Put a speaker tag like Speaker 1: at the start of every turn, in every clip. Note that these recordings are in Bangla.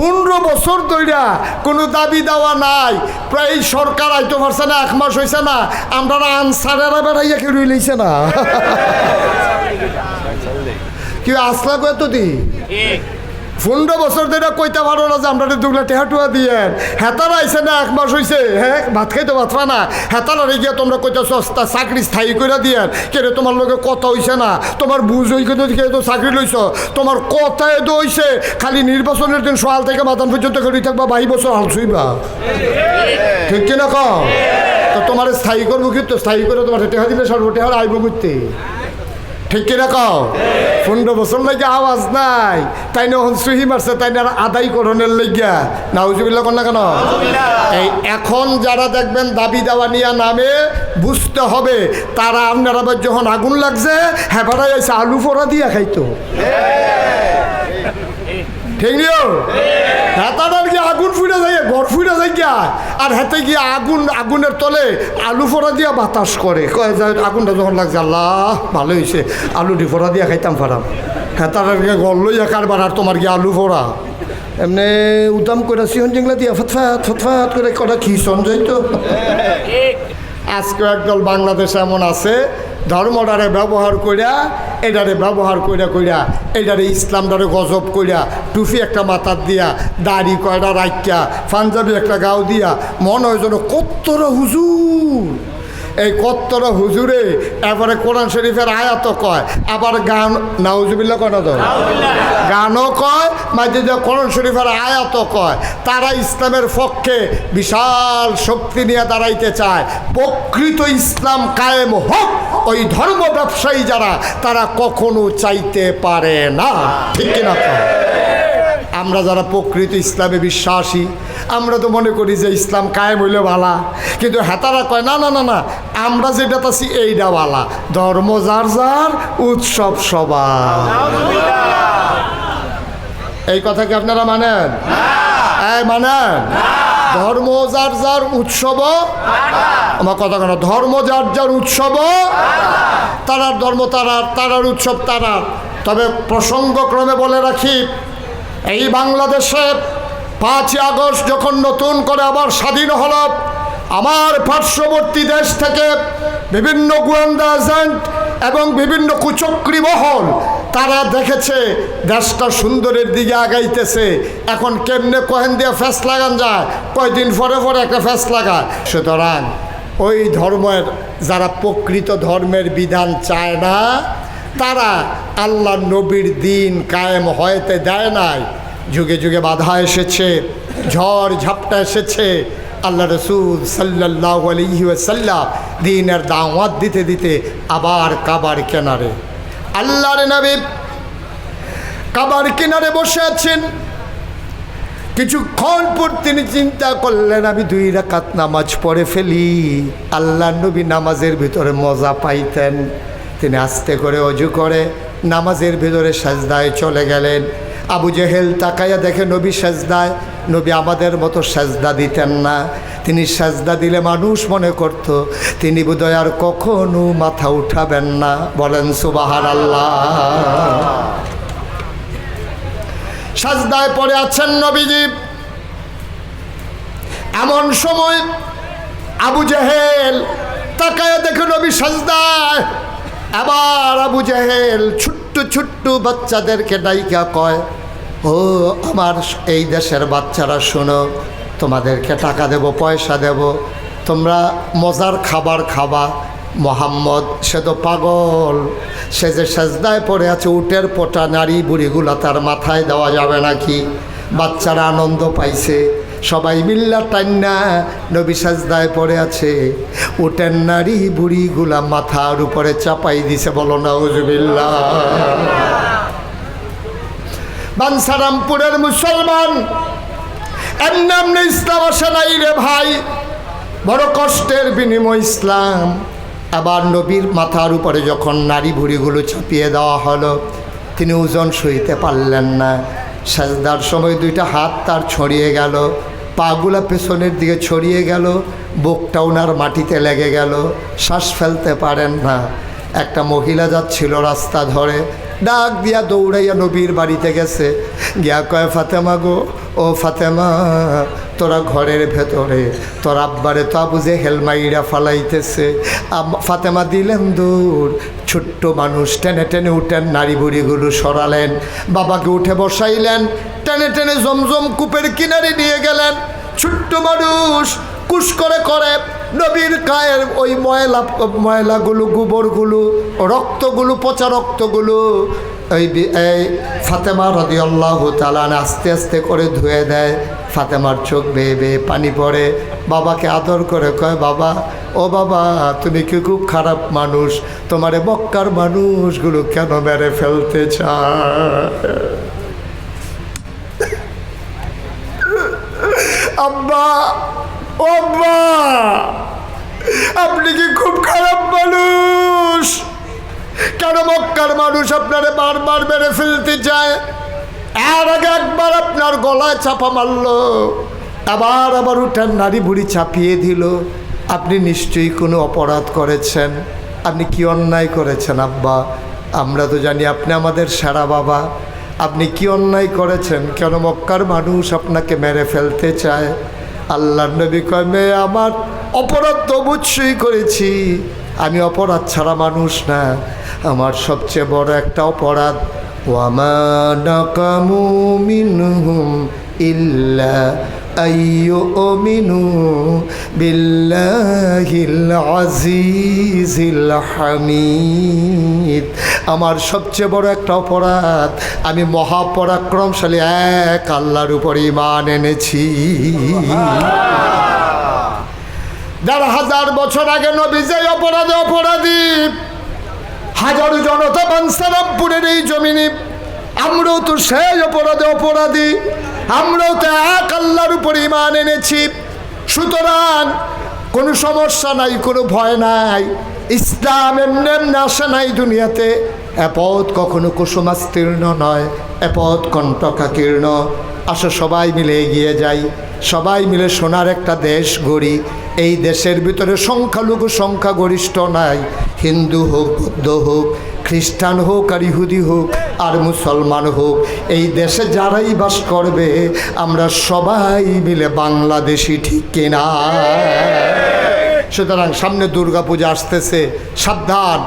Speaker 1: পনেরো বছর ধইরা কোনো দাবি দেওয়া নাই। প্রায় সরকার আইতো পারছে না এক মাস হয়েছে না। আমরা আনসারেরা বেড়াইয়া কেউ লইছে না। কি আসলা কত দি পনেরো বছর ধরে কইতে পারো না যে আমরা দুগলা টেহাটুয়া দিয়ে হেতারা আইসে না, এক মাস হইছে হ্যাঁ ভাত খাইতে ভাত না। হেতারা গিয়ে তোমরা কইতে সস্তা চাকরি স্থায়ী করে দিয়ে কেরে তোমার লগে কথা হইছে না? তোমার বুঝ হই কে তো চাকরি লইছ? তোমার কথায় তো হইছে, খালি নির্বাচনের দিন সকাল থেকে মাতান পর্যন্ত করি থাকবা বাই বছর হাল ছুইবা। ঠিক কিনা কম তো তোমার স্থায়ী করব কিন্তু স্থায়ী করে তোমার টেহা দিলে সর্ব টেহার আইব করতে ঠিক কিনা কও? পনেরো বছর লাগে আওয়াজ নাই। তাই না এখন সুহি মারছে তাই না আদায় করণের লেগিয়া না কেন? এই এখন যারা দেখবেন দাবি দাওয়া নিয়ে নামে বুঝতে হবে তারা আপনার আবার যখন আগুন লাগছে হ্যাঁ ভাড়াই আলু ফোড়া দিয়া খাইতো। ঠিক নিও হেতাটার গিয়ে আগুন ফুটে যায় ঘর ফুটে যায় গিয়া। আর হাতে গিয়ে আগুন আগুনের তলে আলু ফোড়া দিয়া বাতাস করে। কয় যায় আগুনটা যখন লাগছে আল্লাহ ভালো হয়েছে আলু ডি ফোড়া দিয়া খাইতাম ফারাম। হেতাটার গিয়ে গল লইয়া কারবার আর তোমার গিয়ে আলু ফোড়া? এমনি উদাম করে সিহন জিংলা দিয়া ফতফাত ফতফাত করে কটা খিসন যাইতো। আজকে একদল বাংলাদেশে এমন আছে ধর্মটারে ব্যবহার করিয়া এটারে ব্যবহার কইরা কইরা এটারে ইসলামটারে গজব করিয়া টুফি একটা মাথার দিয়া, দাড়ি কয়টা রাখিয়া পাঞ্জাবি একটা গাও দিয়া, মনে হয় যেন কত্তর হুজুর। এই কত্তর হুজুরে, এবারে কোরআন শরীফের আয়াত কয়, আবার গান নাউজুবিল্লা কয় না তো? গানও কয় মাঝে যে কোরআন শরীফের আয়াত কয়। তারা ইসলামের পক্ষে বিশাল শক্তি নিয়ে দাঁড়াইতে চায়। প্রকৃত ইসলাম কায়েম হোক, ওই ধর্ম ব্যবসায়ী যারা, তারা কখনো চাইতে পারে না। ঠিক কিনা? আমরা যারা প্রকৃত ইসলামে বিশ্বাসী আমরা তো মনে করি যে ইসলাম কায়েম হইলে ভালা। কিন্তু হেতারা কয় না না না না আমরা যেটা আছি এইটা ভালা। ধর্ম যার যার উৎসব সবার। এই কথা কি আপনারা মানেন? এই মানেন? ধর্ম যার যার উৎসব? আমার কথা কেন? ধর্ম যার যার উৎসব? তারার ধর্ম তারার তারার উৎসব তারার। তবে প্রসঙ্গক্রমে বলে রাখি এই বাংলাদেশে পাঁচই আগস্ট যখন নতুন করে আবার স্বাধীন হল, আমার পার্শ্ববর্তী দেশ থেকে বিভিন্ন গোয়েন্দা এজেন্ট এবং বিভিন্ন কুচক্রী মহল, তারা দেখেছে দেশটা সুন্দরের দিকে আগাইতেছে। এখন কেমনে কহেন দিয়ে ফ্যাস লাগান যায়? কয়দিন পরে পরে একটা ফ্যাস লাগায়। সুতরাং ওই ধর্মের, যারা প্রকৃত ধর্মের বিধান চায় না তারা আল্লাহ নবীর দিন কায়েম হয়তে দেয় নাই। যুগে যুগে বাধা এসেছে, ঝড় ঝাপটা এসেছে। আল্লাহ রসুল সাল্লাহ আলহিউসাল্লাম দিনের দাওয়াত দিতে দিতে আবার কাবার কেনারে, আল্লাহর নবী কাবার কিনারে বসে আছেন। কিছুক্ষণ পর তিনি চিন্তা করলেন, আমি দুই রাকাত নামাজ পড়ে ফেলি, আল্লাহ নবী নামাজের ভিতরে মজা পাইতেন। তিনি আস্তে করে অজু করে, নামাজের ভিতরে সাজদায় চলে গেলেন। আবু জেহেল তাকাইয়া দেখে নবী সাজদায়, নবী আমাদের মতো সাজদা দিতেন না। তিনি সাজদা দিলে মানুষ মনে করত, তিনি বোধহয় আর কখনো মাথা উঠাবেন না। বলেন সুবাহার আল্লাহ সাজদায় পড়ে আছেন নবীজি। এমন সময় আবু জেহেল তাকায় দেখে নবী সাজদায় আবার আবু জাহেল ছোট্ট ছোট্ট বাচ্চাদেরকে ডাইকা কয়, ও, আমার এই দেশের বাচ্চারা শোনো, তোমাদেরকে টাকা দেব, পয়সা দেব, তোমরা মজার খাবার খাবা। মোহাম্মদ, সে তো পাগল। সে যে সাজদায় পড়ে আছে, উটের পোটা নারী বুড়িগুলা তার মাথায় দেওয়া যাবে নাকি? বাচ্চারা আনন্দ পাইছে। সবাই মিল্লা টান্না নবী সাজদায় পড়ে আছে। ওটার নারী বুড়িগুলা মাথার উপরে চাপাই দিছে, বলো না উজবিল্লা বানসারামপুরের মুসলমান, এমনি ইসলাম আসে নাই রে ভাই। বড় কষ্টের বিনিময় ইসলাম। আবার নবীর মাথার উপরে যখন নারী ভুড়িগুলো চাপিয়ে দেওয়া হলো, তিনি ওজন সইতে পারলেন না। সাজদার সময় দুইটা হাত তার ছড়িয়ে গেল। পাগুলা পেছনের দিকে ছড়িয়ে গেল, বুকটা ওনার মাটিতে লেগে গেল, শ্বাস ফেলতে পারেন না। একটা মহিলা যাচ্ছিল রাস্তা ধরে, ডাক দিয়া দৌড়াইয়া নবীর বাড়িতে গেছে। গিয়া কয়, ফাতেমা গো, ও ফাতেমা, তোরা ঘরের ভেতরে, তোর আব্বারে তো বুঝে হেলমাইরা ফালাইতেছে। ফাতেমা দিলেন দূর ছোট্ট মানুষ টেনে টেনে উঠেন, নারী বুড়িগুলো সরালেন, বাবাকে উঠে বসাইলেন, টেনে টেনে জমজম কূপের কিনারে নিয়ে গেলেন। ছোট্ট মানুষ কুস করে করে, নবীর গায়ের ওই ময়লা, ময়লাগুলো, গোবরগুলো, রক্তগুলো, পচা রক্তগুলো ওই এই ফাতেমা রদি আল্লাহ তালান আস্তে আস্তে করে ধুয়ে দেয়। ফাতেমার চোখ বেয়ে বেয়ে পানি পড়ে। বাবাকে আদর করে কয়, বাবা, ও বাবা, তুমি কি খুব খারাপ মানুষ? তোমারে বক্কার মানুষগুলো কেন মেরে ফেলতে চায়? আব্বা, আপনি কি খুব খারাপ মানুষ? কেন মক্কার মানুষ আপনারে বারবার মেরে ফেলতে চায়? এর আগে একবার আপনার গলায় চাপা মারলো। আবার আবার উঠার নারী বুড়ি চাপিয়ে দিল। আপনি নিশ্চয়ই কোনো অপরাধ করেছেন। আপনি কি অন্যায় করেছেন, আব্বা? আমরা তো জানি আপনি আমাদের সেরা বাবা। আপনি কি অন্যায় করেছেন? কেন মক্কার মানুষ আপনাকে মেরে ফেলতে চায়? আল্লাহ নবী কয় মেয়ে আমার অপরাধ তো অবশ্যই করেছি। আমি অপরাধ ছাড়া মানুষ না। আমার সবচেয়ে বড় একটা অপরাধ, ওয়ামা নাকামু মিনহুম ইল্লা হামিদ। আমার সবচেয়ে বড় একটা অপরাধ, আমি মহাপরাক্রমশালী এক আল্লাহর উপর ইমান এনেছি। দেড় হাজার বছর আগে নবী যে অপরাধে অপরাধী, হাজারো জনতা বানসারামপুরের এই জমিনে। আমরাও তো সেই অপরাধে অপরাধী। আমরাও তো এক আল্লাহর উপর ইমান এনেছি। সুতরাং কোনো সমস্যা নাই, কোনো ভয় নাই। ইসলাম এমনি এমনি আসে নাই দুনিয়াতে। এপদ কখনো কুসুমাস্তীর্ণ নয় এপথ কণ্টকাকীর্ণ। আসো সবাই মিলে এগিয়ে যাই। সবাই মিলে সোনার একটা দেশ গড়ি। এই দেশের ভিতরে সংখ্যালঘু সংখ্যাগরিষ্ঠ নাই। হিন্দু হোক, বৌদ্ধ হোক, খ্রিস্টান হোক আর ইহুদি হোক আর মুসলমান হোক, এই দেশে যারাই বাস করবে, আমরা সবাই মিলে বাংলাদেশি ঠিক কিনা? সুতরাং সামনে দুর্গাপূজা আসতেছে, সাবধান।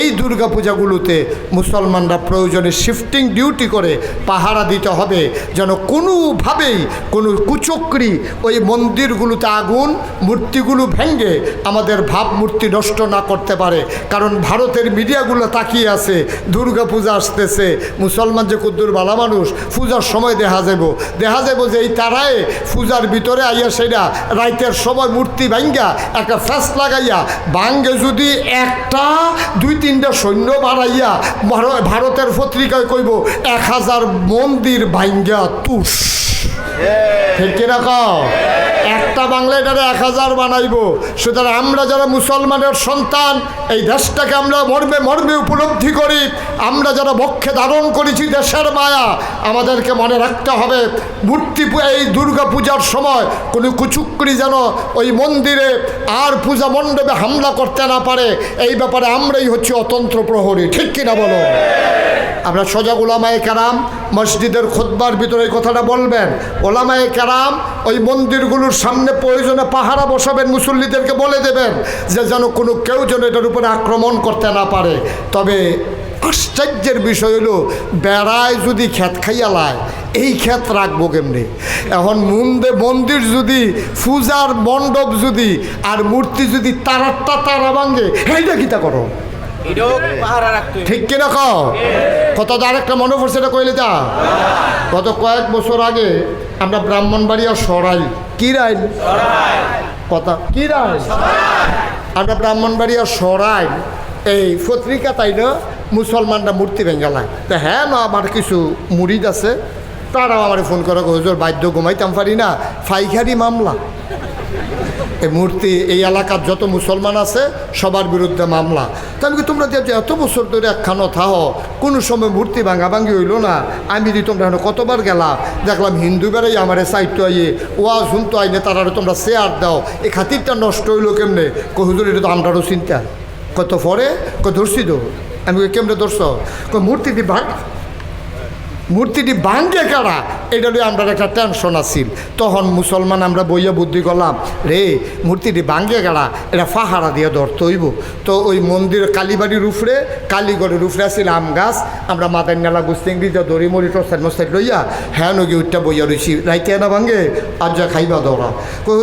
Speaker 1: এই দুর্গা পূজাগুলোতে মুসলমানরা প্রয়োজনে শিফটিং ডিউটি করে পাহারা দিতে হবে, যেন কোনোভাবেই কোনো কুচক্রি ওই মন্দিরগুলোতে আগুন, মূর্তিগুলো ভেঙ্গে আমাদের ভাবমূর্তি নষ্ট না করতে পারে। কারণ ভারতের মিডিয়াগুলো তাকিয়ে আছে দুর্গা পূজা আসতেছে, মুসলমান যে কুদ্দুর বালা মানুষ, পূজার সময় দেখা যাব দেখা যাব যে এই তারায় পূজার ভিতরে আইয়া সেটা রাইতের সময় মূর্তি ভাঙ্গা একটা ফ্যাস লাগাইয়া, ভাঙ্গে যদি একটা, দুই তিনটা সৈন্য বাড়াইয়া ভারতের পত্রিকায় কইব, এক হাজার মন্দির ভাঙ্গা তুষ। ঠিক একটা বাংলা এটারে এক হাজার বানাইবো। সুতরাং আমরা যারা মুসলমানের সন্তান, এই দেশটাকে আমরা মর্মে মর্মে উপলব্ধি করি। আমরা যারা বক্ষে ধারণ করেছি দেশের মায়া, আমাদেরকে মনে রাখতে হবে, মূর্তি এই দুর্গা পূজার সময় কোনো কুচুকরি যেন ওই মন্দিরে আর পূজা মণ্ডপে হামলা করতে না পারে। এই ব্যাপারে আমরাই হচ্ছে অতন্ত্র প্রহরী, ঠিক কিনা বলো? আমরা সজাগ ওলামায়ে কারাম মসজিদের খোদবার ভিতরে এই কথাটা বলবেন। ওলামায়ে কারাম ওই মন্দিরগুলোর সামনে প্রয়োজনে পাহারা বসাবেন, মুসল্লিদেরকে বলে দেবেন যে যেন কোনো কেউ যেন এটার উপরে আক্রমণ করতে না পারে। তবে আশ্চর্যের বিষয় হলো, বেড়ায় যদি ক্ষেত খাইয়া লায়, এই ক্ষেত রাখব কেমনি? এখন মুন্দে মন্দির যদি, পূজার মণ্ডপ যদি, আর মূর্তি যদি তারারটা তারা ভাঙ্গে এইটা কিতা করো? ঠিক কিনা কও? কত আরেকটা মনে পড়ছে এটা কইলে যা গত কয়েক বছর আগে আমরা ব্রাহ্মণবাড়িয়া সরাই। কি রাইল কথা, কি রাইল আমরা ব্রাহ্মণবাড়িয়া সরাই। এই পত্রিকা তাই না? মুসলমানরা মূর্তি ভেঙ্গালায় তা হ্যাঁ না, আমার কিছু মুড়িদ আছে। তারাও আমার ফোন করে হুজুর বাদ্য ঘুমাইতাম পারি না। ফাইখারি মামলা। এই মূর্তি, এই এলাকার যত মুসলমান আছে, সবার বিরুদ্ধে মামলা। তা আমি তোমরা যে এত বছর ধরে একখানো থাহ কোনো সময় মূর্তি ভাঙা ভাঙি হইল না? আমি যদি তোমরা এখানে কতবার গেলাম দেখলাম হিন্দু বেড়াই আমার সাইটটা আইয়ে ওয়া শুনতো আইনে তারা তোমরা শেয়ার দাও। এই খাতিরটা নষ্ট হইল কেমনে? কই, হুজুর, এটা তো আমরারও চিন্তা। কত পরে? কই, ধরছি তো। আমি কেমনে ধরছ? মূর্তিটি ভাঙ মূর্তিটি ভাঙ্গে কারা? এটা নিয়ে আমরা একটা টেনশন আছিল। তখন মুসলমান আমরা বইয়া বুদ্ধি করলাম, রে, মূর্তিটি ভাঙ্গে গেলা, এটা ফাহারা দিয়ে ধরতে হইব। তো ওই মন্দির কালীবাড়ির উফরে, কালীগড়ের উফরে আছিল আম গাছ। আমরা মাদার নালা গুস্তিংড়ি দিয়ে দড়ি মরি টসাইড মসাইড লইয়া হ্যাঁ নগি উঠটা বইয়া রইছি। রাইতে না ভাঙ্গে? আর যা খাইবা দৌড়া কই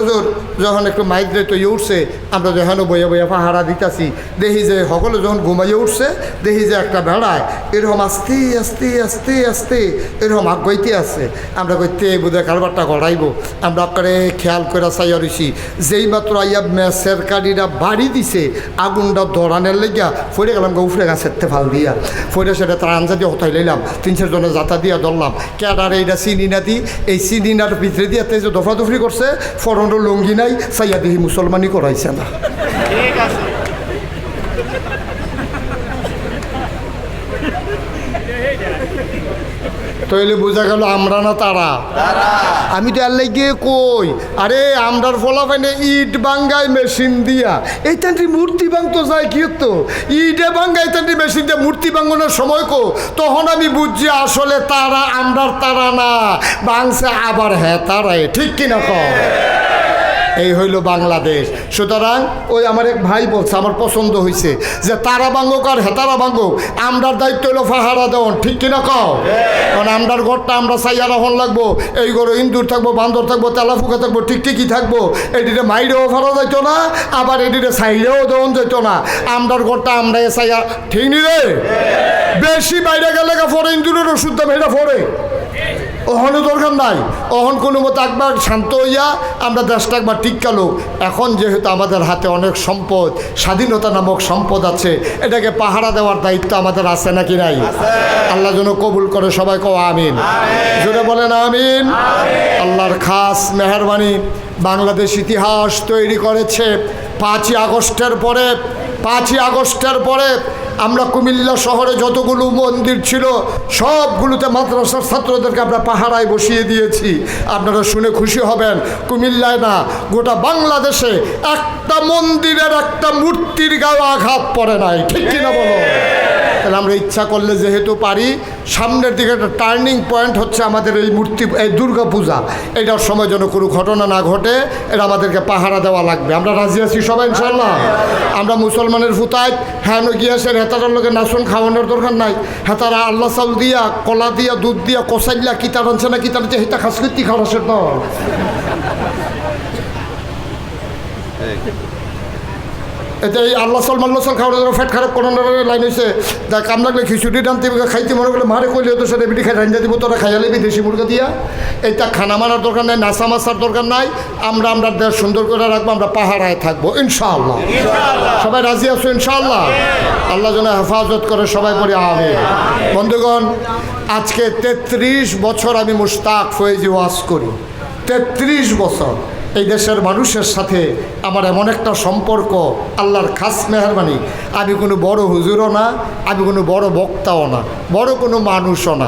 Speaker 1: যখন একটু মাইদ্রে তৈরি উঠছে, আমরা যখন বইয়া বইয়া পাহারা দিতাছি। দেখি যে সকলে যখন ঘুমাইয়া উঠছে, দেখি যে একটা বেড়ায়, এরকম আস্তে আস্তে আস্তে আস্তে, এরকম আগাইতে আছে। আমরা কইতে বোধ কারবারটা গড়াইব। আমরা করে খেয়াল করে চাইয়া রইছি, যেই মাত্র আইয়া ম্যাচের কাড়িরা বাড়ি দিছে, আগুনটা দৌড়ানের লেগিয়া ফইরে গেলাম গো উফরে গাছের ফাল দিয়া। ফইরে সেটা তার আঞ্জা দিয়ে হতাই লইলাম, তিন চারজনে যাতা দিয়া ধরলাম। ক্যাডার এইটা চিনি না দি, এই চিনি চিনিনার ভিতরে দিয়ে তেজ দফাদফরি করছে ফরনের লঙ্গি নাই, চাইয়া দিহি মুসলমানি করাইছে না।
Speaker 2: ঠিক আছে।
Speaker 1: তৈলে বোঝা গেল আমরা না তারা। আমি তো আল্লাহ গিয়ে কই আরে আমরার ফলাফাইনে ইট বাঙ্গায় মেশিন দিয়া। এই তান্ত্রিক মূর্তি ভাঙতো যায় কি তো ইটে বাঙ্গায় তান্ত্রিক মেশিন দিয়ে মূর্তি ভাঙানোর সময় কো তখন আমি বুঝছি আসলে তারা আমরার তারা না বাংসে আবার হ্যাঁ তারাই। ঠিক কিনা কম এই হইল বাংলাদেশ। সুতরাং ওই আমার এক ভাই বলছে, আমার পছন্দ হয়েছে যে তারা বাঙ্গক আর হেতারা বাঙ্গক আমরার দায়িত্ব হইল ফাহারা দেওয়ান ঠিক কিনা কও? কারণ আমরার ঘরটা আমরা সাইয়া রহন লাগবো, এই ঘরে ইন্দুর থাকব, বান্দর থাকব, তেলাফুকা থাকব টিকটিকি থাকব। এটিতে মাইরেও ফারা যাইতো না, আবার এটিতে সাইরেও দেওয়ান যেত না। আমরার ঘরটা আমরা সাইয়া ঠিক নি রে? বেশি বাইরে গেলে ফরে, ইন্দুরের ওষুধ দাম এটা ফরে। অহনও দরকার নাই। অহন কোনো মতো একবার শান্ত হইয়া আমরা দেশটা একবার টিক্কালো এখন যেহেতু আমাদের হাতে অনেক সম্পদ স্বাধীনতা নামক সম্পদ আছে এটাকে পাহারা দেওয়ার দায়িত্ব আমাদের আছে নাকি নাই? আল্লাহ যেন কবুল করে সবাই কো আমিন। জোরে বলেন আমিন। আল্লাহর খাস মেহরবানি বাংলাদেশ ইতিহাস তৈরি করেছে পাঁচই আগস্টের পরে পাঁচই আগস্টের পরে আমরা কুমিল্লা শহরে যতগুলো মন্দির ছিল, সবগুলোতে মাদ্রাসার ছাত্রদেরকে আমরা পাহাড়ায় বসিয়ে দিয়েছি। আপনারা শুনে খুশি হবেন, কুমিল্লায় না, গোটা বাংলাদেশে একটা মন্দিরের একটা মূর্তির গায়ে আঘাত পড়ে নাই। ঠিক কিনা বলো? তাহলে আমরা ইচ্ছা করলে যেহেতু পারি, সামনের দিকে একটা টার্নিং পয়েন্ট হচ্ছে আমাদের এই মূর্তি, এই দুর্গা পূজা। এটার সময় যেন কোনো ঘটনা না ঘটে, এটা আমাদেরকে পাহারা দেওয়া লাগবে। আমরা রাজি আছি সবাই ইনশাল্লাহ আমরা মুসলমানের ফুতায় হ্যাঁ গিয়াসের হেতারার লোকে নাচন খাওয়ানোর দরকার নাই। হেতারা আল্লাহ চাউল দিয়া, কলা দিয়া, দুধ দিয়া কষাইলা কিতা রানছে না কিতা রানছে হেতা কীর্তি খাওয়াসের দল এতে এই আল্লাহ সাল মাল্লা সাল খাওয়ার জন্য ফ্যাট খারাপ কোনো লাইন হয়েছে যা কাম লাগলে খিচুড়ি টানতে খাইতে মনে করলে মারে কইলে তো সেটা বিটি খাই রান্না দিব তোরা খাইয়া লিবি দেশি মুরগা দিয়া। এইটা খানা মানার দরকার নাই নাচা মাছার দরকার নাই। আমরা আমরা দেশ সুন্দর করে রাখব আমরা পাহাড়ায় থাকব ইনশাআল্লাহ। সবাই রাজি আছো ইনশাআল্লাহ? আল্লাহ যেন হেফাজত করে সবাই পরে আবে বন্ধুগণ আজকে তেত্রিশ বছর আমি মুস্তাক ফয়েজি ওয়াজ করি। তেত্রিশ বছর। এই দেশের মানুষের সাথে আমার এমন একটা সম্পর্ক, আল্লাহর খাস মেহরবানি। আমি কোনো বড় হুজুরও না, আমি কোনো বড় বক্তাও না, বড় কোনো মানুষও না।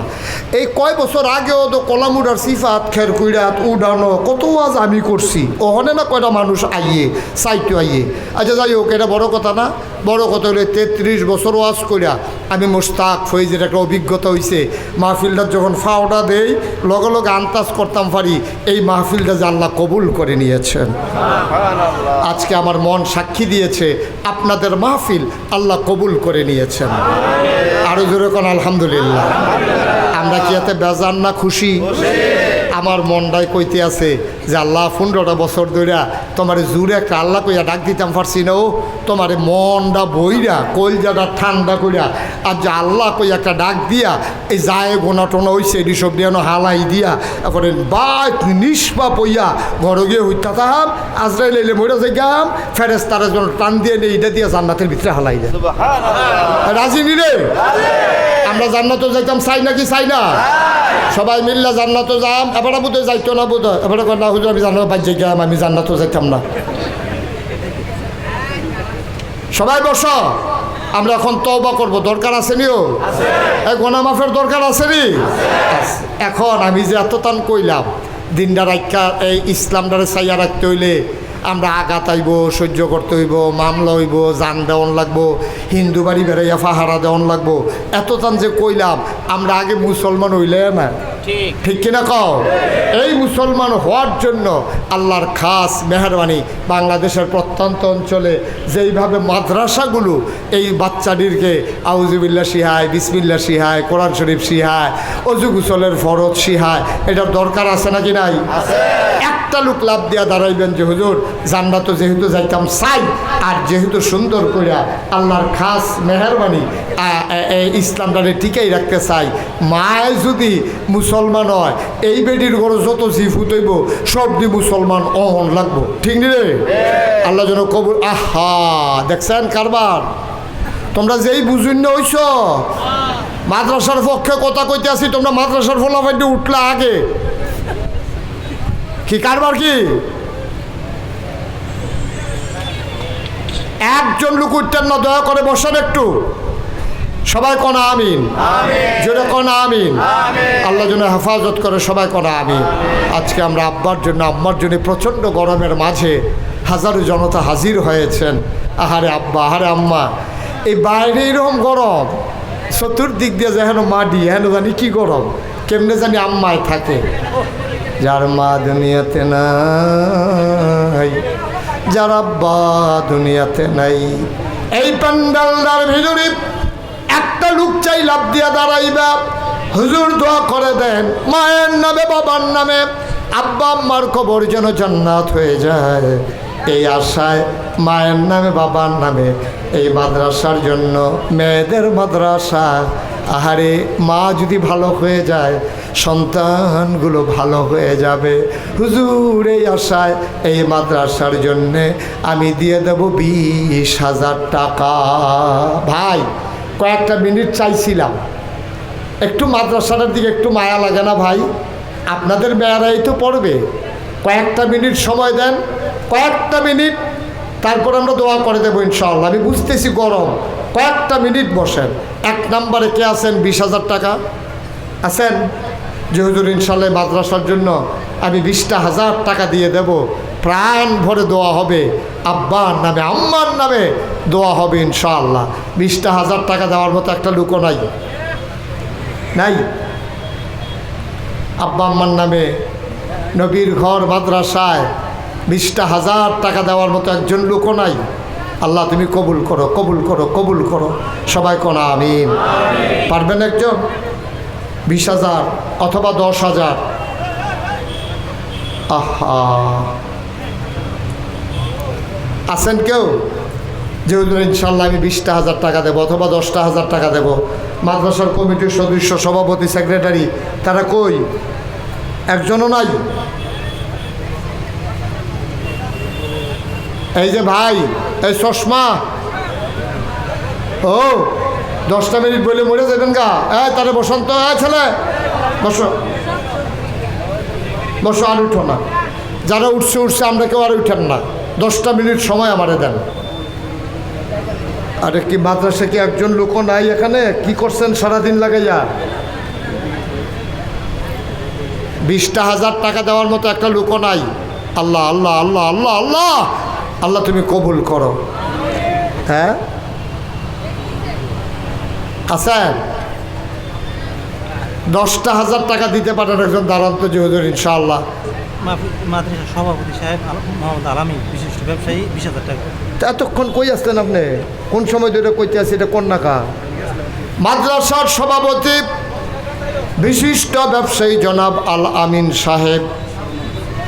Speaker 1: এই কয় বছর আগেও তো কলামুডার সিফাত, খের কুইরাত, উডানো, কত আজ আমি করছি। ওখানে না কয়টা মানুষ আইয়ে, সাইটু আইয়ে। আচ্ছা যাই হোক, এটা বড় কথা না। বড় কথা হলে তেত্রিশ বছর ওয়াজ করিয়া আমি মোস্তাক ফৈজের একটা অভিজ্ঞতা হয়েছে মাহফিলটার যখন ফাওটা দেই লগে লগে আন্তাজ করতাম পারি এই মাহফিলটা জানলা কবুল করে নিয়েছেন। আজকে আমার মন সাক্ষী দিয়েছে আপনাদের মাহফিল আল্লাহ কবুল করে নিয়েছেন। আরও জোরে কোন আলহামদুলিল্লাহ। আমরা কি এতে বেজান না খুশি। আমার মনটাই কইতে আছে যে আল্লাহ পনেরোটা বছর ধইরা তোমার জুড়ে একটা আল্লাহ কইয়া ডাক দিতাম পারছি না ও তোমার মনটা বইরা কলজাটা ঠান্ডা কইরা আর যে আল্লাহ কই একটা ডাক দিয়া এই যায় গোনা টোনা হইছে এটি সব দিয়ে হালাই দিয়া এখন বা নিষ্পাপ হইয়া ঘরে গিয়ে হইতা তাহাম আজরাইল এলে মরে যাই গাম ফেরেস তারা যেন টান দিয়ে নেই এটা দিয়ে জান্নাতের ভিতরে হালাই দেয়। রাজি নিলে আমরা জান্নাত যাইতাম, চাই নাকি চাই না? সবাই মিললে জান্নাত যাম। এবার বোধহয় যাইতো না বোধ এবার না হুজুর, আমি জান্নাত বাজ্যে গেলাম আমি জান্নাত যাইতাম না। সবাই বস। আমরা এখন তওবা করব। দরকার আছে নিও গোনা মাফের দরকার আছে নি? এখন আমি যে এত টান কইলাম, দিনটা রাখা এই ইসলামটারে চাইয়া রাখতে হইলে আমরা আঘাত আইব সহ্য করতে হইব মামলা হইব জান দেওয়ান লাগবো হিন্দু বাড়ি বেড়াইয়া ফাহারা দেওয়ান লাগবো। এত টান যে কইলাম আমরা আগে মুসলমান হইলে না?
Speaker 2: ঠিক।
Speaker 1: ঠিক কিনা কও? এই মুসলমান হওয়ার জন্য আল্লাহর খাস মেহরবানি বাংলাদেশের প্রত্যন্ত অঞ্চলে যেইভাবে মাদ্রাসাগুলো এই বাচ্চাটিরকে আউজুবিল্লা শিহায় বিসমিল্লা শিহায় কোরআন শরীফ শিহায় অজু গুসলের ফরজ শিহায় এটার দরকার আছে নাকি নাই? একটা লোক লাভ দিয়া দাঁড়াইবেন যে হুজুর জান্নাত যেহেতু যাইতাম চাই আর যেহেতু সুন্দর করিয়া আল্লাহর খাস মেহরবানি ইসলামটারে টিকাই রাখতে চাই। মায় যদি মুসলমান হয়, এই বেটির ঘরে যত জিফুত সব দি মুসলমান অহন লাগবো। ঠিক নি রে? আল্লাহ যেন কবুল, আহা, দেখছেন কারবার? তোমরা যেই বুঝুন না হইছ, মাদ্রাসার পক্ষে কথা কইতে আসি, তোমরা মাদ্রাসার ফলাফাইতে উঠলা আগে। কি কারবার কি? একজন লোক উঠতেন না দয়া করে বসেন একটু। সবাই কনা আমিন। জোরে কনা আমিন। আল্লাহ যেন হেফাজত করে সবাই কনা আমিন। আজকে আমরা আব্বার জন্য আম্মার জন্য প্রচণ্ড গরমের মাঝে হাজারো জনতা হাজির হয়েছেন। আহারে আব্বা আহারে আম্মা। এই বাইরে এরকম গরম চতুর্দিক দিয়ে যেন মাটি হেন জানি কি গরম কেমনে জানি আম্মায় থাকে। যার মা দুনিয়াতে নাই। যার আব্বা দুনিয়াতে নাই। এই প্যান্ডালদার ভিতরে একটা লোক চাই লাভ দিয়া দাঁড়াইবা। হুজুর দোয়া করে দেন, মায়ের নামে, বাবার নামে। আব্বা, আম্মার কবর যেন জান্নাত হয়ে যায়। এই আশায় মায়ের নামে, বাবার নামে এই মাদ্রাসার জন্য মেয়েদের মাদ্রাসা। আহারে, মা যদি ভালো হয়ে যায় সন্তানগুলো ভালো হয়ে যাবে। হুজুর, এই আশায়, এই মাদ্রাসার জন্যে আমি দিয়ে দেব বিশ হাজার টাকা। ভাই, কয়েকটা মিনিট চাইছিলাম। একটু মাদ্রাসাটার দিকে একটু মায়া লাগে না ভাই? আপনাদের মেয়ারাই তো পড়বে। কয়েকটা মিনিট সময় দেন। কয়েকটা মিনিট, তারপর আমরা দোয়া করে দেবো ইনশাআল্লাহ। আমি বুঝতেছি গরম। কয়েকটা মিনিট বসেন। এক নম্বরে কে আছেন? বিশ হাজার টাকা। আছেন? যে হুজুর ইনশাল্লাহ মাদ্রাসার জন্য আমি বিশটা হাজার টাকা দিয়ে দেব। প্রাণ ভরে দোয়া হবে। আব্বার নামে, আম্মার নামে দোয়া হবে ইনশাআল্লাহ বিশটা হাজার টাকা দেওয়ার মতো একটা লুকো নাই। নাই। আব্বা, আম্মার নামে নবীর ঘর, মাদ্রাসায় বিশটা হাজার টাকা দেওয়ার মতো একজন লোকও নাই। আল্লাহ তুমি কবুল করো কবুল করো কবুল করো। সবাই কোনা, আমিন। পারবেন একজন? বিশ হাজার অথবা দশ হাজার। আহা। আছেন কেউ? যে ইনশাল্লাহ আমি বিশটা হাজার টাকা দেবো অথবা দশটা হাজার টাকা দেবো। মাদ্রাসার কমিটির সদস্য, সভাপতি, সেক্রেটারি, তারা কই? একজনও নাই? এই যে ভাই, এই চশমা। ও দশটা মিনিট বলে মরে যাবেন গা। হ্যাঁ তারে বসন্ত, এ, ছেলে, বসো। বসো, আর উঠো না। যারা উঠছে উঠছে, আমরা কেউ আর উঠেন না। দশটা মিনিট সময় আমারে দেন। আরে কি মাদ্রাসা কি একজন লোকও নাই এখানে? কি করছেন সারাদিন লাগাইয়া? বিশটা হাজার টাকা দেওয়ার মতো একটা লোকও নাই। আল্লাহ আল্লাহ আল্লাহ আল্লাহ আল্লাহ আল্লাহ, তুমি কবুল করো। হ্যাঁ? আছেন দশটা হাজার টাকা দিতে পারেন একজন দাঁড়ান্ত জহুদুর ইনশাআল্লাহ।
Speaker 3: মাহফিজ সভাপতি সাহেব মোহাম্মদ আলামী বিশিষ্ট ব্যবসায়ী বিশ হাজার টাকা।
Speaker 1: তা এতক্ষণ কই আসতেন আপনি? কোন সময় ধরে কইতে আসি এটা কোন নাকা মাদ্রাসার সভাপতি বিশিষ্ট ব্যবসায়ী জনাব আল আমিন সাহেব।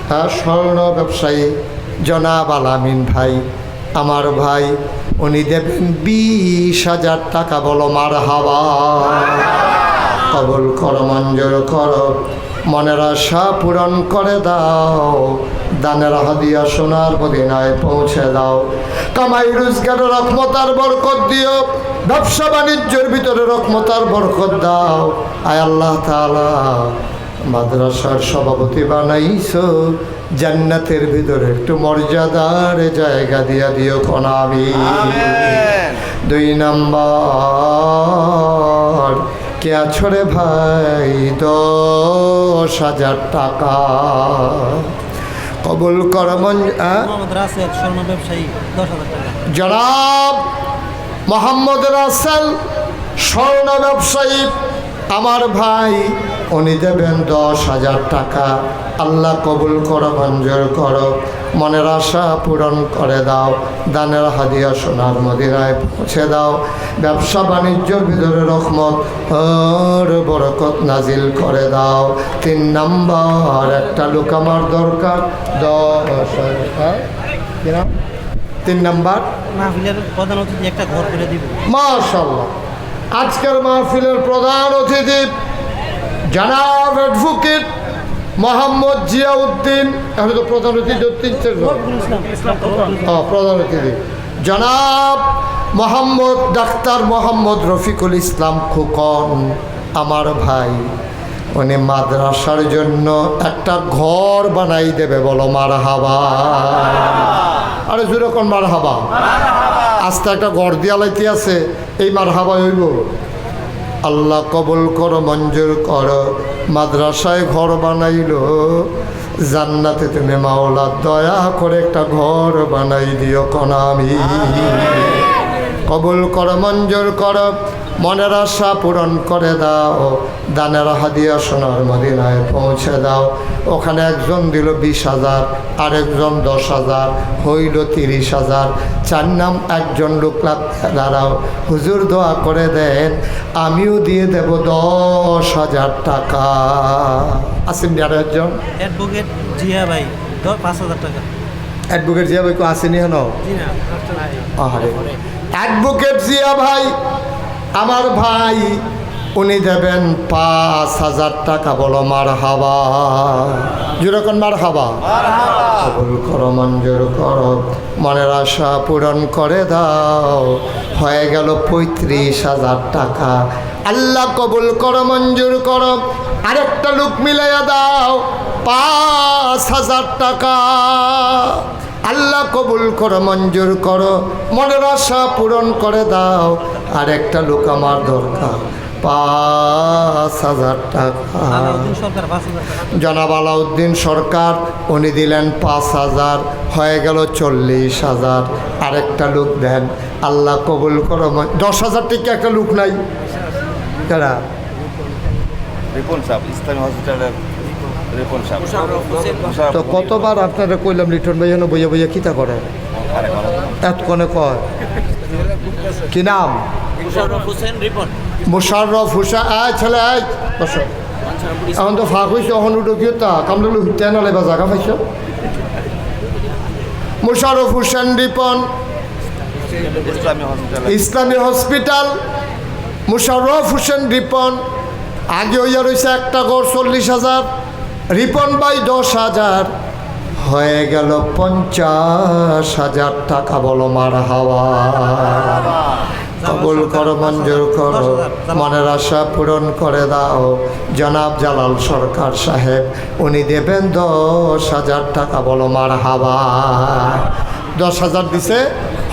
Speaker 1: হ্যাঁ স্বর্ণ ব্যবসায়ী জনাব আল আমিন ভাই। আমার ভাই, উনি দেবেন বিশ হাজার টাকা, বলো মার হাওয়া। কবল করো, মঞ্জুর করো, মনের আশা পূরণ করে দাও, দানের হাদিয়া সোনার মদিনায় পৌঁছে দাও। কামাই, রোজগার রকমতার বরকত দিও, ব্যবসা বাণিজ্যের ভিতরে রকমতার বরকত দাও। আয় আল্লাহ তালা মাদ্রাসার সভাপতি বানাইছো জান্নাতের ভিতরে একটু মর্যাদার জায়গা দিয়া দিও কনাবি দুই নম্বর কে আছো রে ভাই? দশ হাজার টাকা। কবুল কর জনাব মোহাম্মদ রাসেল স্বর্ণ ব্যবসায়ী আমার ভাই উনি দেবেন দশ হাজার টাকা। আল্লাহ কবুল করো মঞ্জুর করো। মনের আশা পূরণ করে দাও। দানের হাদিয়া সোনার মদিনায় পৌঁছে দাও। ব্যবসা বাণিজ্যর ভিতরে রহমত ওর বরকত নাজিল করে দাও। তিন নাম্বার একটা লোক আমার দরকার দশ হাজার তিন নাম্বার?
Speaker 3: মাহফিলের প্রধান অতিথি একটা ঘর করে দিব।
Speaker 1: মাশাল্লাহ আজকের মাহফিলের প্রধান অতিথি জানাব অ্যাডভোকেট মোহাম্মদ জিয়াউদ্দিন এখন তো প্রধান অতিথি। হ্যাঁ, প্রধান অতিথি। জনাব মোহাম্মদ ডাক্তার মোহাম্মদ রফিকুল ইসলাম খোকন আমার ভাই। উনি মাদ্রাসার জন্য একটা ঘর বানাই দেবে বলো মার হাবা আরে যেরকম মার হাবা আস্তে একটা ঘর দিয়ালাইতে আছে এই মার হাবা হইব। আল্লাহ কবল কর মঞ্জুর কর। মাদ্রাসায় ঘর বানাইল। জান্নাতে তুমি মাওলা দয়া করে একটা ঘর বানাই দিও কনামি কবল কবুল কর মঞ্জুর কর। মনের আশা পূরণ করে দাও দানের হাদিয়া সোনার মদিনায় পৌঁছে দাও। ওখানে একজন দিল বিশ হাজার আরেকজন দশ হাজার হইল তিরিশ হাজার। চার নাম একজন লোক দাঁড়াও হুজুর দোয়া করে দেন আমিও দিয়ে দেব দশ হাজার টাকা। আসেন আর একজন।
Speaker 3: অ্যাডভোকেট জিয়া ভাই পাঁচ হাজার টাকা।
Speaker 1: অ্যাডভোকেট জিয়া ভাই কেউ আসেনি হেন
Speaker 3: জি না
Speaker 1: আহারে। অ্যাডভোকেট জিয়া ভাই আমার ভাই উনি দেবেন পাঁচ হাজার টাকা বলো মার হাবা যেরকম মার হাবা কবুল করো মঞ্জুর করো মনের আশা পূরণ করে দাও। হয়ে গেল পঁয়ত্রিশ হাজার টাকা। আল্লাহ কবুল করো মঞ্জুর করো। আরেকটা লোক মিলাইয়া দাও পাঁচ হাজার টাকা। আল্লাহ কবুল করো মঞ্জুর করো মনের আশা পূরণ করে দাও। আর একটা লোক আমার দরকার পাঁচ হাজার টাকা। জনাব আলাউদ্দিন সরকার উনি দিলেন পাঁচ হাজার হয়ে গেল চল্লিশ হাজার। আরেকটা লোক দেন আল্লাহ কবুল করো দশ হাজার টিকা একটা লোক নাই।
Speaker 4: রিপন সাহেব ইসলামী হসপিটালের
Speaker 1: তো কতবার আপনারা কইলাম লিটন ভাই যেন বইয়া বইয়া কিতা করে? এতক্ষণে কয়? কি নাম?
Speaker 2: মুশাররফ হোসেন রিপন।
Speaker 1: মোশাররফ হুসা আয় ছেলে আয় বসো। এখন তো ফাঁক হয়েছে এখন উঠো কি তা? কামড়ে হুইতে নালে বা জায়গা পাইছ? মোশাররফ হুসেন রিপন।
Speaker 4: ইসলামী হসপিটালে
Speaker 1: মুশাররফ হোসেন রিপন। আগে হইয়া রয়েছে একটা গড় চল্লিশ হাজার। রিপন বাই দশ হাজার। হয়ে গেল পঞ্চাশ হাজার টাকা বলো মার হাওয়া। কবুল করো মঞ্জুর করো মনের আশা পূরণ করে দাও। জনাব জালাল সরকার সাহেব উনি দেবেন দশ হাজার টাকা বলো মার হাওয়া। দশ হাজার দিছে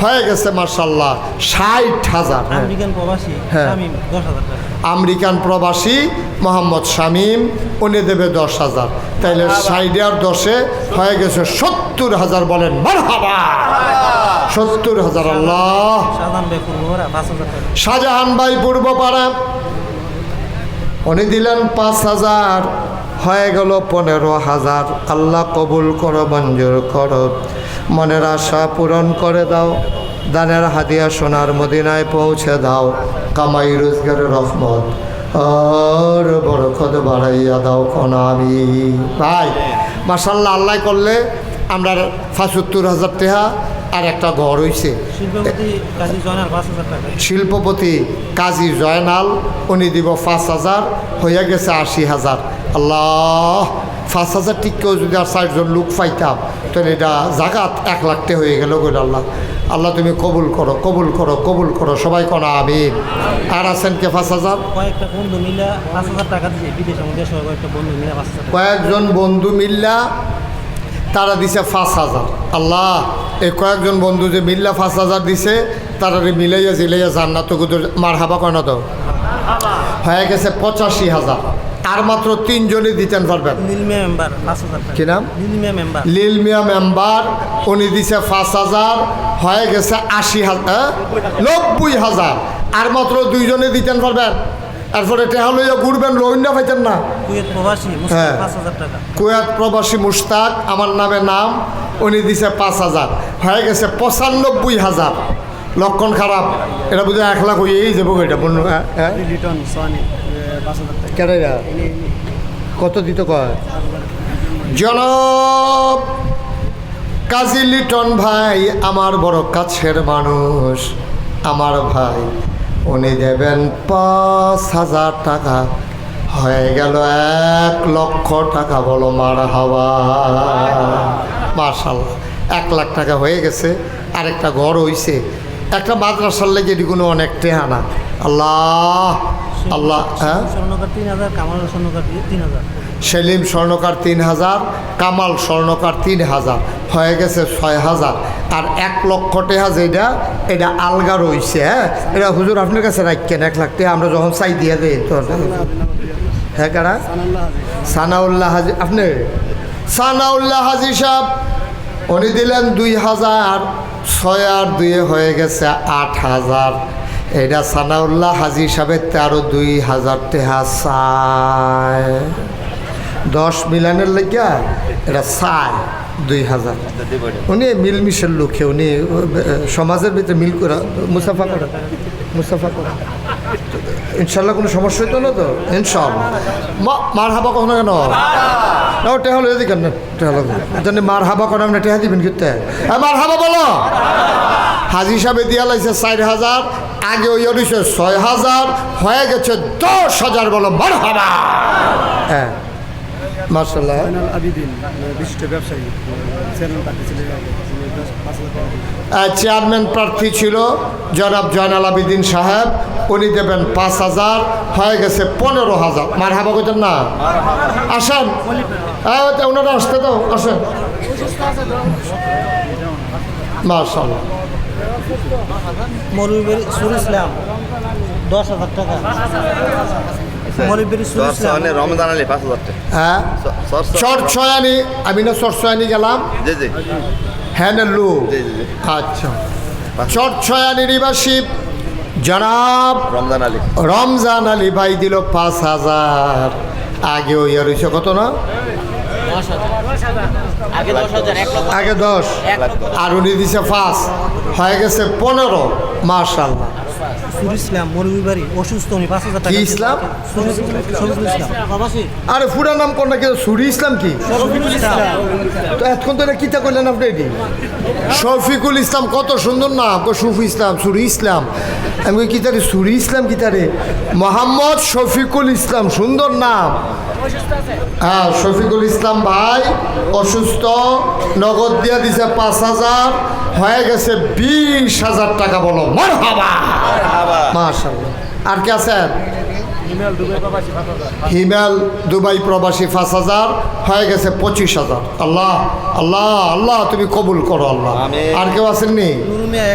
Speaker 1: হয়ে গেছে মার্শাল্লাহ ষাট হাজার। হ্যাঁ।
Speaker 3: আমেরিকান প্রবাসী
Speaker 1: মোহাম্মদ শামীম উনি দেবে দশ হাজার। তাইলে সাইডে আর দশে হয়ে গেছে সত্তর হাজার বলেন মারহাবা। সত্তর হাজার আল্লাহ।
Speaker 3: শাহজাহান ভাই
Speaker 1: ভাই পূর্বপাড়া উনি দিলেন পাঁচ হাজার হয়ে গেল পনেরো হাজার। আল্লাহ কবুল করো মঞ্জুর করো। মনের আশা পূরণ করে দাও। দানের হাদিয়া সোনার মদিনায় পৌঁছে দাও কামাই রোজগারের রহমত। আর বরকত বাড়াইয়া দাও কোন আমি। ভাই মাসাল্লাহ আল্লাহ করলে আমরা পঁচাত্তর হাজার টাকা আর একটা ঘর হইছে।
Speaker 3: শিল্পপতি কাজী
Speaker 1: জয়নাল উনি দিব পাঁচ হাজার হইয়া গেছে আশি হাজার। আল্লাহ পাঁচ হাজার টিকেও যদি আর চারজন লোক পাইতাম তাহলে এটা জাগাত এক লাখতে হয়ে গেল গো আল্লাহ। আল্লাহ তুমি কবুল করো কবুল করো কবুল করো। সবাই কোনো আমিন। আর আছেন কে? পাঁচ হাজার?
Speaker 3: কয়েকটা বন্ধু পাঁচ হাজার টাকা দিয়ে বিদেশে আমাদের কয়েকটা বন্ধু মিলে পাঁচ হাজার
Speaker 1: কয়েকজন বন্ধু মিল্লা তারা দিছে পাঁচ হাজার। আল্লাহ এই কয়েকজন বন্ধু যে মিল্লা পাঁচ হাজার দিছে তারা মিলাইয়া জিলাইয়া জান্নাত মার হাবা কয় না তো? হয়ে গেছে পঁচাশি হাজার। আর মাত্র তিনজনই দিতেন পারবেন।
Speaker 3: মেম্বার পাঁচ হাজার
Speaker 1: কি নাম?
Speaker 3: নীলমিয়া মেম্বার
Speaker 1: লিলমিয়া মেম্বার উনি দিছে পাঁচ হাজার হয়ে গেছে আশি হাজার নব্বই হাজার। আর মাত্র দুইজনে দিতেন পারবেন। এরপরে টেহা লইয়া ঘুরবেন রোহিঙ্গা পাইতেন না।
Speaker 3: কুয়েত প্রবাসী মুসলিম
Speaker 1: হ্যাঁ। কুয়েত প্রবাসী মুশতাক আমার নামে নাম উনি দিছে পাঁচ হাজার। হয়ে গেছে পঁচানব্বই হাজার। লক্ষণ খারাপ। এটা বুঝে এক লাখ হইয়েই যাব এটা বন্য হ্যাঁ কেন কত দিত কয়? কাজী লিটন ভাই, আমার বড় কাছের মানুষ। আমার ভাই, উনি দেবেন পাঁচ হাজার টাকা। হয়ে গেল এক লক্ষ টাকা বলো মার হাওয়া। মার্শাল এক লাখ টাকা হয়ে গেছে। আরেকটা ঘর হইছে। একটা মাদ্রাসার লেগে এটি কোনো অনেক টেহানা আল্লাহ আল্লাহ হ্যাঁ? সেলিম স্বর্ণকার তিন হাজার কামাল স্বর্ণকার তিন হাজার। হয়ে গেছে ছয় হাজার। আর এক লক্ষ টেহা যেটা এটা আলগা রইছে হ্যাঁ? এটা হুজুর আপনার কাছে রাখছেন এক লাখ টাকা আমরা যখন চাই দিয়ে দিই তো হ্যাঁ কারা? সানাউল্লাহ হাজি আপনি সানাউল্লাহ হাজি সাহেব উনি দিলেন দুই হাজার। ছয় আর দুয়ে হয়ে গেছে আট হাজার। এটা সানাউল্লাহ হাজি সাহেবের তেরো দুই হাজার টেহা চায়। দশ মিলানের লেগা এটা চায় দুই হাজার। উনি মিলমিশের লোকে, উনি সমাজের ভিতরে মিল করা, মুসাফা করা মুসাফা করা। ইনশাল্লাহ কোনো সমস্যা হইতো না তো? ইনশাল্লাহ মার হাবা কখনো কেন? না, ও টেহা এদিকে না জানি মার হাবা কোনো আপনি টেহা দিবেন কিতে মার হাবা বলো। হাজি হিসাবে দিয়া লাগছে চার হাজার, আগে ওই দিছে ছয় হাজার, হয়ে গেছে দশ হাজার বলো মার হাবা। হ্যাঁ মার্শাল্লাহ আহ, চেয়ারম্যান প্রার্থী ছিল জনাব জয়নাল আবিদিন সাহেব। উনি দেবেন পাঁচ হাজার হয়ে গেছে পনেরো হাজার। মার হাবা করতেন না? আসেন। হ্যাঁ ওনারা আসতে তো আসেন। মার্শাল্লাহ
Speaker 3: মৌলবীর সুর ইসলাম দশ হাজার টাকা।
Speaker 1: হ্যাঁ? আমি না গেলাম?
Speaker 4: জি জি।
Speaker 1: হ্যাঁ লু?
Speaker 4: জি জি জি।
Speaker 1: আচ্ছা। নিবাসী জনাব
Speaker 4: রমজান আলী।
Speaker 1: রমজান আলী ভাই দিল পাঁচ হাজার। আগে ওই আর কত না?
Speaker 2: আগে দশ
Speaker 1: আর উনি দিছে পাঁচ। হয়ে গেছে পনেরো মার্শাল্লাহ
Speaker 3: সুর ইসলাম মৌলবী বাড়ি অসুস্থ উনি পাঁচ হাজার টাকা
Speaker 1: ইসলাম?
Speaker 3: ইসলাম
Speaker 1: আরে ফুরা নাম কোন না কেউ সুরি ইসলাম কি? তো এতক্ষণ তো এটা কিতা করলেন আপনি এটি? শফিকুল ইসলাম কত সুন্দর নাম। কো সুফি ইসলাম সুরি ইসলাম। আমি কিতারে সুরি ইসলাম কিতারে মোহাম্মদ শফিকুল ইসলাম সুন্দর নাম। হ্যাঁ শফিকুল ইসলাম ভাই অসুস্থ নগদ দিয়া দিছে পাঁচ হাজার হয়ে গেছে বিশ হাজার টাকা বলো। মার হাবা মাশাল্লাহ আর কে আছেন? হিমেল দুবাই প্রবাসী পাঁচ হাজার। হয়ে গেছে পঁচিশ হাজার। আল্লাহ আল্লাহ আল্লাহ তুমি কবুল করো আল্লাহ। আর কেউ আসেননি
Speaker 3: নুরুমিয়া